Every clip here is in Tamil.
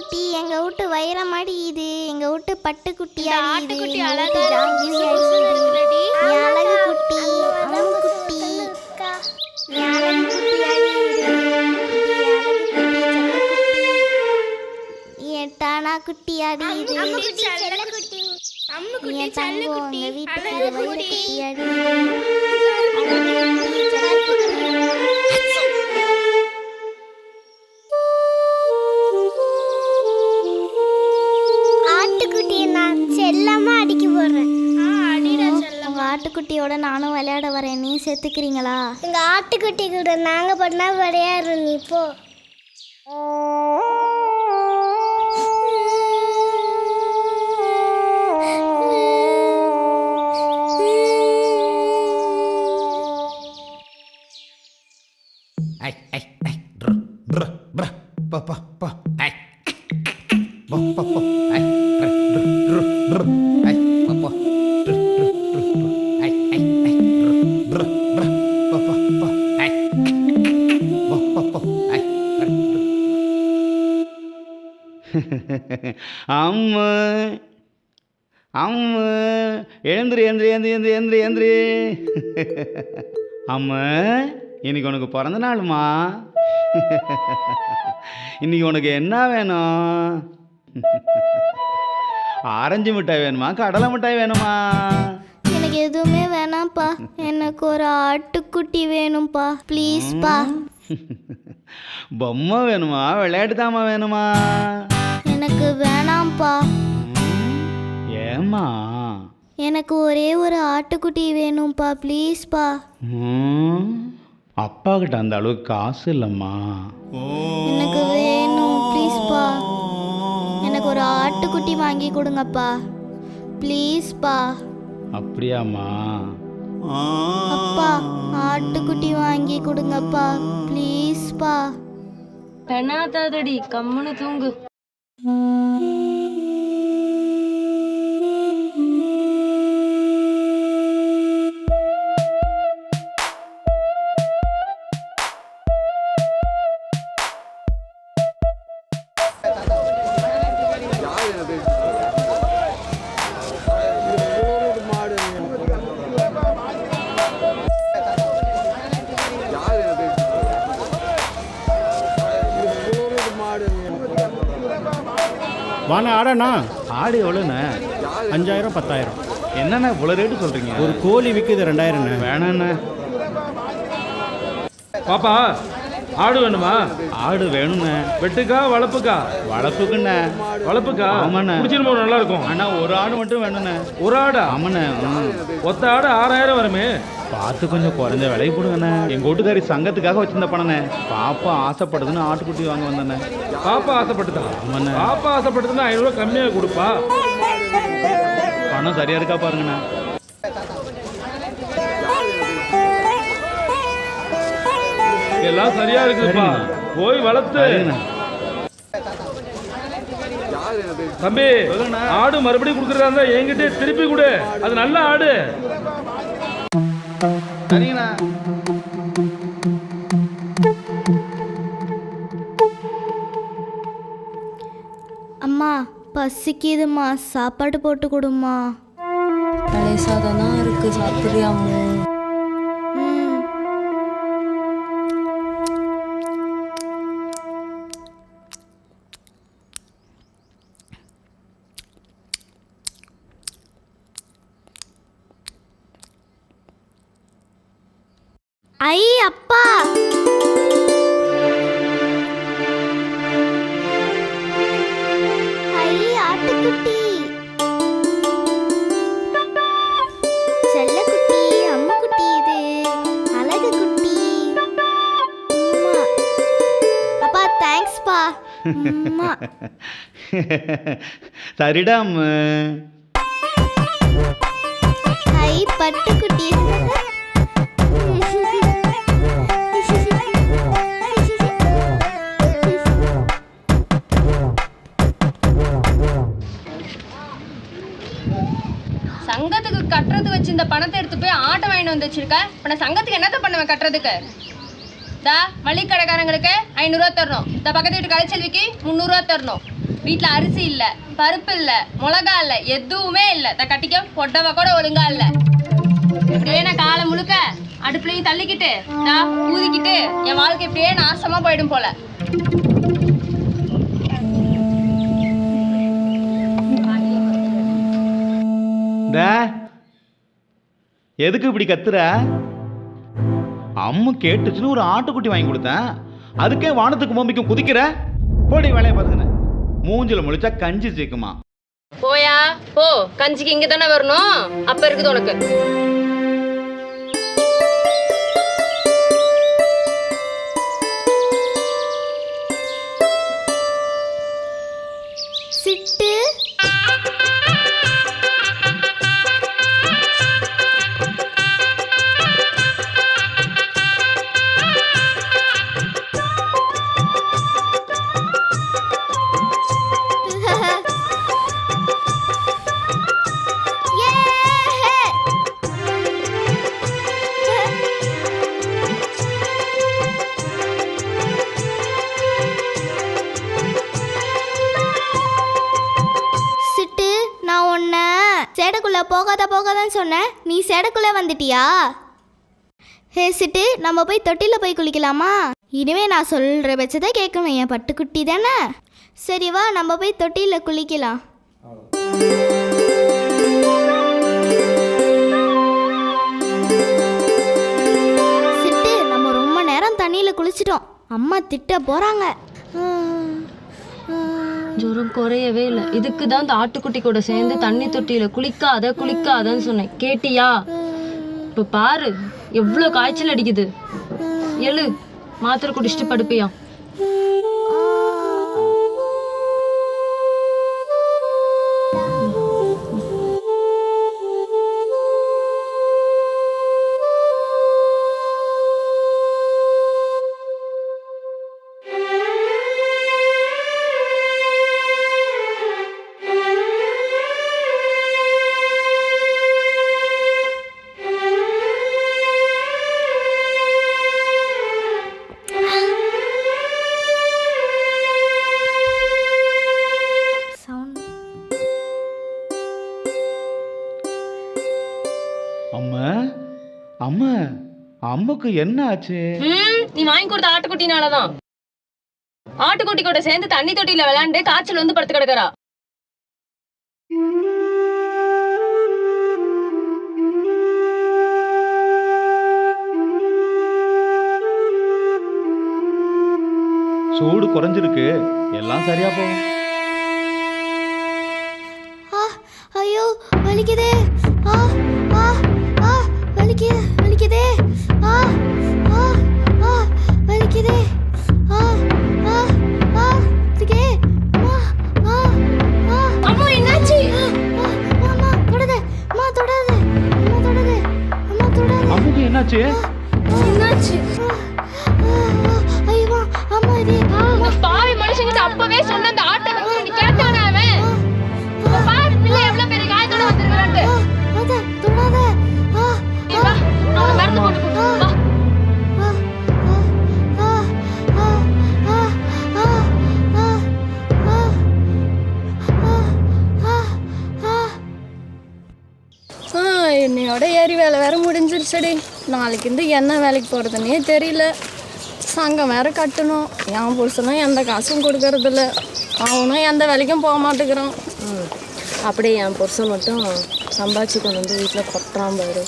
செல்லக்குட்டி எங்க வீட்டு வைரமாடி இது எங்க வீட்டு பட்டு குட்டியா இந்த இது ஆட்டுக்குட்டி அழகா. இருக்குல்லடி. என் அழகு குட்டி அழகு என் அழகு குட்டி என் இது அம்முக்குட்டி, செல்லக்குட்டி. அம்முக்குட்டி, என் தங்கம் எங்க வீட்டுக்கு வைர குட்டி. வரேன் நீ செத்துக்கிறீங்களா எங்க ஆட்டுக்குட்டி கூட நாங்க பண்ணா விளையாடுற நீ போ. ஐ ஐ ஐ அம்மு அம்மு. எழுந்திரி எழுந்திரி எழுந்திரி எழுந்திரி எழுந்திரி எழுந்திரி. அம்மு இன்னைக்கு உனக்கு பிறந்த நாளுமா? இன்னைக்கு உனக்கு என்ன வேணும்? ஆரஞ்சு மிட்டாய் வேணுமா? கடலை மிட்டாய் வேணுமா? எனக்கு எதுவுமே வேணாம்ப்பா. எனக்கு ஒரு ஆட்டுக்குட்டி வேணும்ப்பா. ப்ளீஸ்ப்பா பொம்மை வேணுமா? விளையாட்டு தாமா வேணுமா? எனக்கு வேணாம்ப்பா. ஏம்மா? எனக்கு ஒரே ஒரு ஆட்டுக்குட்டி வேணும்ப்பா ப்ளீஸ்ப்பா. அப்பா கிட்ட அந்த அளவுக்கு காசு இல்லைம்மா. எனக்கு வேணும் ப்ளீஸ்ப்பா. எனக்கு ஒரு ஆட்டுக்குட்டி வாங்கி கொடுங்கப்பா. ப்ளீஸ்ப்பா. அப்படியாம்மா? அப்பா ஆட்டுக்குட்டி வாங்கி கொடுங்கப்பா ப்ளீஸ்ப்பா. பெண்ணாத்தாதடி கம்முன்னு தூங்கு. Mm-hmm. ஆடண்ணா ஆடு எவ்வளோண்ணே? அஞ்சாயிரம் பத்தாயிரம். என்னண்ணே இவ்வளோ ரேட்டு சொல்கிறீங்க? ஒரு கோழி விற்குது ரெண்டாயிரம்ண்ணே வேணாண்ணே. பாப்பா ஆடு வேணுமா? ஆடு வேணுண்ணே வெட்டுக்கா வளர்ப்புக்கா? வளர்ப்புக்குண்ணே. வளர்ப்புக்கா? ஆமாண்ணே. குடிச்சிருமோ நல்லா இருக்கும். அண்ணா ஒரு ஆடு மட்டும் வேணுண்ணே ஒரு ஆடா? ஆமாண்ணே. ஒத்த ஆடு ஆறாயிரம் வருமே. பார்த்து கொஞ்சம் குறைஞ்ச விலைக்கு கொடுங்கண்ணே எங்கள் வீட்டுக்காரி சங்கத்துக்காக வச்சிருந்த பணண்ணே பாப்பா ஆசைப்படுதுன்னு ஆட்டுக்குட்டி வாங்க வந்தேண்ணே. பாப்பா ஆசைப்பட்டுதா ஆமாண்ணே. பாப்பா ஆசைப்பட்டுதுன்னா ஐநூறு ரூபா கம்மியாக கொடுப்பா. பணம் சரியா இருக்கா பாருங்கண்ணே. எல்லாம் சரியா இருக்குதுப்பா. போய் வளர்த்து. தம்பி ஆடு மறுபடியும் கொடுக்குறதா இருந்தா என்கிட்ட திருப்பி கொடு. அது நல்ல ஆடு. சரிங்கண்ணா அம்மா பசிக்குதும்மா. சாப்பாடு போட்டு கொடும்மா. பழைய சாதம் தான் இருக்கு சாப்பிட்றியாமோ ஐ அப்பா. ஐ ஆட்டுக்குட்டி. செல்லக்குட்டி அம்மா குட்டி இது. அழகு குட்டி அம்மா அப்பா தேங்க்ஸ்ப்பா அம்மா சரிடாம். பட்டுக்குட்டி. பணத்தை எடுத்து போய் ஆட்டம் வாங்கிட்டு வந்து வச்சிருக்க. இப்போ நான் சங்கத்துக்கு என்னத்த பண்ணுவேன் கட்டுறதுக்கு? தா மளிகை கடைக்காரங்களுக்கு ஐநூறுரூவா தரணும். இந்த பக்கத்து வீட்டு கலைச்செல்விக்கு முந்நூறுரூவா தரணும். வீட்டில் அரிசி இல்லை பருப்பு இல்லை மிளகா இல்லை எதுவுமே இல்லை. இந்த கட்டிக்க பொட்டவை கூட ஒழுங்கா இல்லை. இப்படியே நான் காலை முழுக்க அடுப்புலையும் தள்ளிக்கிட்டு நான் ஊதிக்கிட்டு என் வாழ்க்கை இப்படியே நாசமாக போயிடும் போல. டா எதுக்கு இப்படி கத்துற? அம்மு கேட்டுச்சுன்னு ஒரு ஆட்டுக்குட்டி வாங்கி கொடுத்தேன். அதுக்கே வானத்துக்கு பூமிக்கும் குதிக்கிற? போடி வேலையை பாத்துக்கின மூஞ்சில முழிச்சா கஞ்சி சேர்க்குமா? போயா? போ. கஞ்சிக்கு இங்க தானே வரணும்? அப்ப இருக்குது உனக்கு. வரேன்னு சொன்ன? சொன்னேன் நீ சேடைக்குள்ள வந்துட்டியா? ஹே சிட்டு நம்ம போய் தொட்டியில் போய் குளிக்கலாமா? இனிமே நான் சொல்கிற பட்சத்தை கேட்கணும் என் பட்டுக்குட்டி தானே? சரி வா நம்ம போய் தொட்டியில் குளிக்கலாம். சிட்டு நம்ம ரொம்ப நேரம் தண்ணியில் குளிச்சிட்டோம். அம்மா திட்ட போகிறாங்க ஜுரம் குறையவே இல்லை. இதுக்கு தான் இந்த ஆட்டுக்குட்டி கூட சேர்ந்து தண்ணி தொட்டியில் குளிக்காத குளிக்காதன்னு சொன்னேன். கேட்டியா? இப்போ பாரு எவ்வளோ காய்ச்சல் அடிக்குது. எழு மாத்திரை குடிச்சிட்டு படுப்பியா? அம்முக்கு என்ன ஆச்சு? ம், நீ வாங்கி கொடுத்த ஆட்டுக்குட்டினாலதான். ஆட்டுக்குட்டி கூட சேர்ந்து தண்ணி தொட்டியில விளையாண்டு காய்ச்சல் வந்து படுத்து கிடக்குறா. சூடு குறைஞ்சிருக்கு. எல்லாம் சரியா போகும். என்னாச்சு என்னாச்சு ஐயோ அம்மா இது இந்த பாவி மனுஷங்கிட்ட அப்பவே சொன்ன அந்த ஆட்டை வந்து நீ கேட்டானே அவன் இப்ப பாரு பிள்ளை எவ்வளவு பெரிய காயத்தோட வந்திருக்கான்ட்டு ஆ, அத தொடாத ஆ வா உனக்கு மருந்து போட்டு கொடுக்குறேன். வா ஆ என்னையோட ஏறி வேலை வேற முடிஞ்சிருச்சடி நாளைக்கு இருந்து என்ன வேலைக்கு போகிறதுனே தெரியல. சங்கம் வேற கட்டணும். என் புருஷனும் எந்த காசும் கொடுக்கறதில்ல. அவனும் எந்த வேலைக்கும் போக மாட்டேங்கிறான். அப்படியே என் புருஷன் மட்டும் சம்பாதிச்சு கொண்டு வந்து வீட்டில் கொட்டுறான் பாரு.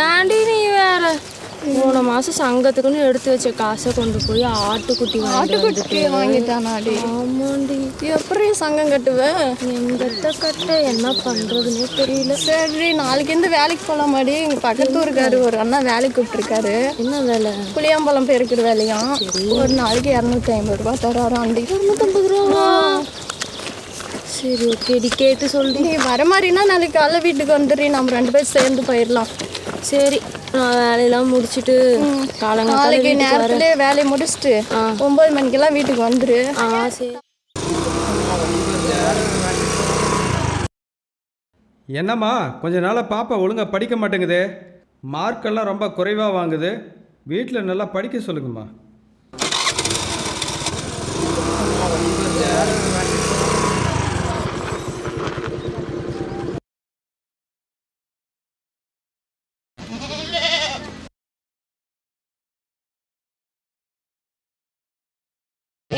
ஏன்டி நீ வேற? போன மாசம் சங்கத்துக்குன்னு எடுத்து வச்ச காசை கொண்டு போய் ஆட்டுக்குட்டி ஆட்டுக்குட்டி வாங்கிட்டானாடி. ஆமாண்டி. எப்படி சங்கம் கட்டுவேன் எங்கத்த கட்ட என்ன பண்றதுன்னே தெரியல. சரி நாளைக்கு இருந்து வேலைக்கு போகலாமாடி எங்க பக்கத்து ஊருக்காரு ஒரு அண்ணா வேலைக்கு கூப்பிட்டுருக்காரு. என்ன வேலை? புளியாம்பழம் பெருக்கிற வேலையும் ஒரு நாளைக்கு இரநூத்தி ஐம்பது ரூபா தராராண்டி இரநூத்தம்பது ரூபா? சரி ஓகேடி. கேட்டு சொல்லி நீ வர மாதிரினா நாளைக்கு காலைல வீட்டுக்கு வந்துடுறி. நம்ம ரெண்டு பேரும் சேர்ந்து போயிடலாம். சரி நான் வேலையெல்லாம் முடிச்சிட்டு நாளைக்கு வீட்டுக்கு வரேன். நேரத்துல வேலையை முடிச்சுட்டு ஆ. ஒன்பது மணிக்கெல்லாம் வீட்டுக்கு வந்துரு. ஆ சரி. என்னம்மா கொஞ்ச நாளாக பாப்பா ஒழுங்காக படிக்க மாட்டேங்குது. மார்க்கெல்லாம் ரொம்ப குறைவாக வாங்குது. வீட்டில் நல்லா படிக்க சொல்லுங்கம்மா.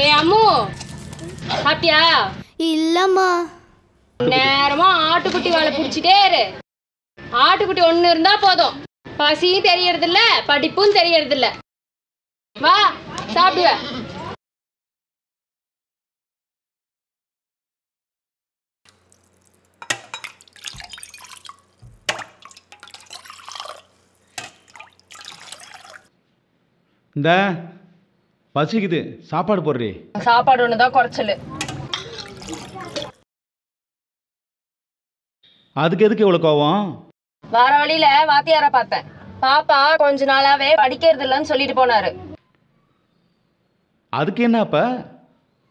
ஏ அம்மு. சாப்பிட்டியா? இல்லைம்மா. நேரமா ஆட்டுக்குட்டி வாழை பிடிச்சிட்டே இரு. ஆட்டுக்குட்டி ஒன்று இருந்தா போதும். பசியும் தெரியறதில்ல படிப்பும் தெரியறதில்ல. வா சாப்பிடுவ. இந்த பசிக்குது. சாப்பாடு போடுறி. சாப்பாடு ஒன்று தான் குறைச்சல். அதுக்கு எதுக்கு இவ்வளோ கோவம்? வர வழியில வாத்தியார பார்த்தேன். பாப்பா கொஞ்ச நாளாவே படிக்கிறது இல்லைன்னு சொல்லிட்டு போனாரு. அதுக்கு என்ன அப்ப?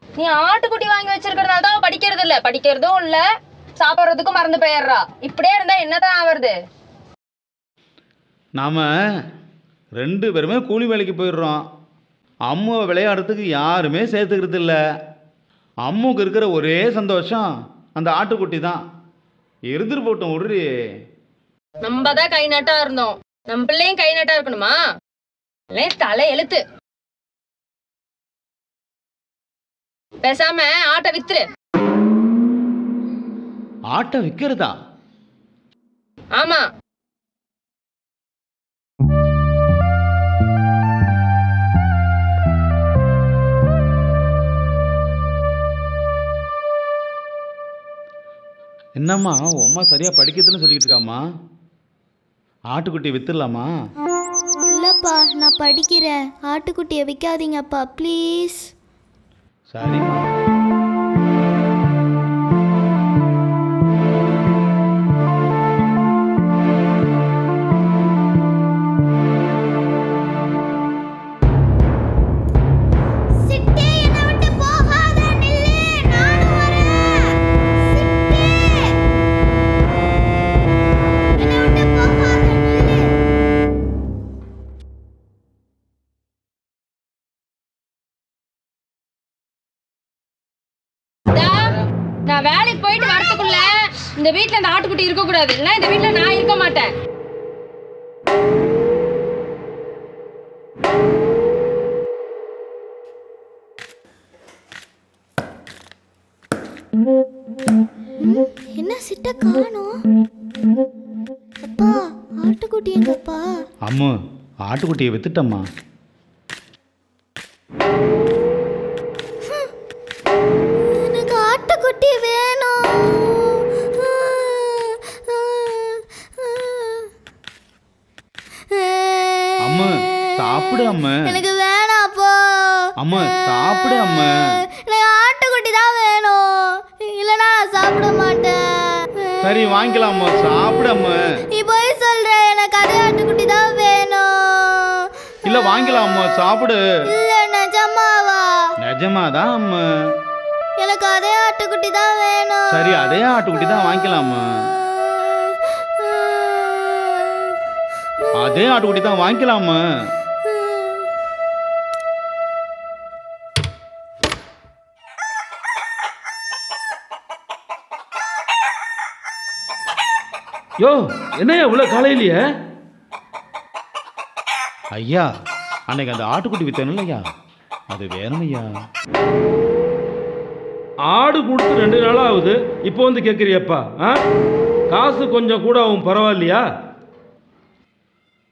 நீ ஆட்டுக்குட்டி வாங்கி வச்சிருக்கிறதால தான் படிக்கிறது இல்ல. படிக்கிறதும் இல்ல. சாப்பிட்றதுக்கும் மறந்து போயிடுறா. இப்படியே இருந்தா என்னதான் ஆவறது? நாம் ரெண்டு பேருமே கூலி வேலைக்கு போயிடுறோம். அம்முவை விளையாடுறதுக்கு யாருமே சேர்த்துக்கிறது இல்லை. அம்முக்கு இருக்கிற ஒரே சந்தோஷம் அந்த ஆட்டுக்குட்டி தான். இருந்துட்டு போட்டோம் விடுறி நம்ம தான் கை நட்டா இருந்தோம். நம்ம பிள்ளையும் கை நட்டா இருக்கணுமா? தலை எழுத்து. பேசாம ஆட்டை வித்துரு. ஆட்டை விற்கிறதா ஆமா. என்னம்மா உன் அம்மா சரியாக படிக்கிறதுன்னு சொல்லிக்கிட்டு இருக்காம்மா? ஆட்டுக்குட்டி வித்துடலாமா? இல்லைப்பா நான் படிக்கிறேன். ஆட்டுக்குட்டியை விற்காதீங்கப்பா ப்ளீஸ் சரிம்மா. வீட்ல இந்த ஆட்டுக்குட்டி இருக்க கூடாது இல்ல இந்த வீட்ல நான் இருக்க மாட்டேன். என்ன சிட்ட காணோம்? அப்பா ஆட்டுக்குட்டி எங்கப்பா? அம்மு ஆட்டுக்குட்டியை வித்துட்டம்மா. சாப்பிடு அம்மு எனக்கு ஆட்டுக்குட்டி தான் வேணும். இல்லைன்னா நான் சாப்பிட மாட்டேன். சரி வாங்கிக்கலாம் அம்மு சாப்பிடு அம்மு நீ போய் சொல்ற எனக்கு அதே ஆட்டுக்குட்டி தான் வேணும். இல்ல வாங்கிக்கலாம் அம்மு சாப்பிடு. இல்ல நிஜமாவா? நிஜமாதான் அம்மு எனக்கு அதே ஆட்டுக்குட்டி தான் வேணும். சரி அதே ஆட்டுக்குட்டி தான் வாங்கிக்கலாம் அதே ஆட்டுக்குட்டி தான் வாங்கிக்கலாம் யோ என்னையா இவ்வளோ காலையிலையே? ஐயா அன்னைக்கு அந்த ஆட்டுக்குட்டி வித்தேன் ஐயா அது வேணும் ஐயா ஆடு கொடுத்து ரெண்டு நாளாக ஆகுது இப்போ வந்து கேட்குறியப்பா ஆ? காசு கொஞ்சம் கூட ஆகும் பரவாயில்லையா?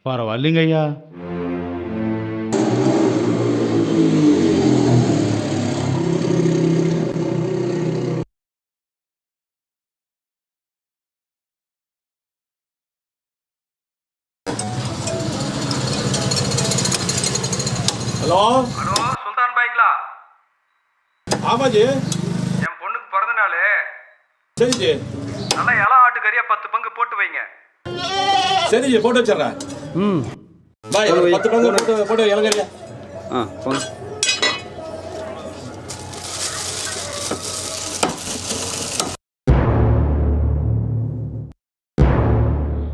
பரவாயில்லைங்க ஐயா நாள் சரிஜி நல்லா இலை ஆட்டுக்கறியா பத்து பங்கு போட்டு வைங்க. சரிஜி போட்டு வச்சிடுறேன். ம். பாய் ஒரு பத்து பங்கு போட்டு போட்டு இலங்கரியா ஆ போங்க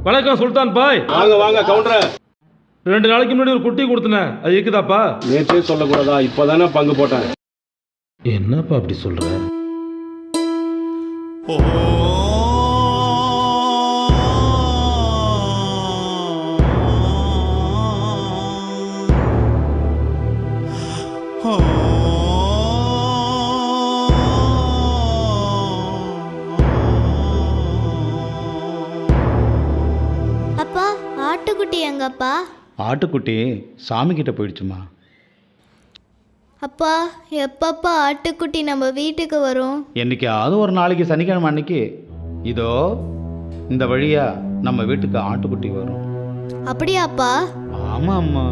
வணக்கம் சுல்தான் பாய். வாங்க வாங்க கவுண்டர் ரெண்டு நாளைக்கு முன்னாடி ஒரு குட்டி கொடுத்தனேன் அது இருக்குதாப்பா? நேற்றே சொல்லக்கூடாதா இப்போதானே பங்கு போட்டேன். என்னப்பா அப்படி சொல்ற? அப்பா ஆட்டுக்குட்டி எங்கப்பா? ஆட்டுக்குட்டி சாமிக்கிட்ட போயிடுச்சுமா. அப்பா எப்பப்பா ஆட்டுக்குட்டி நம்ம வீட்டுக்கு வரும்? என்னைக்காவது ஒரு நாளைக்கு சனிக்கிழமை அன்னைக்கு இதோ இந்த வழியா நம்ம வீட்டுக்கு ஆட்டுக்குட்டி வரும். அப்படியாப்பா? ஆமா அம்மா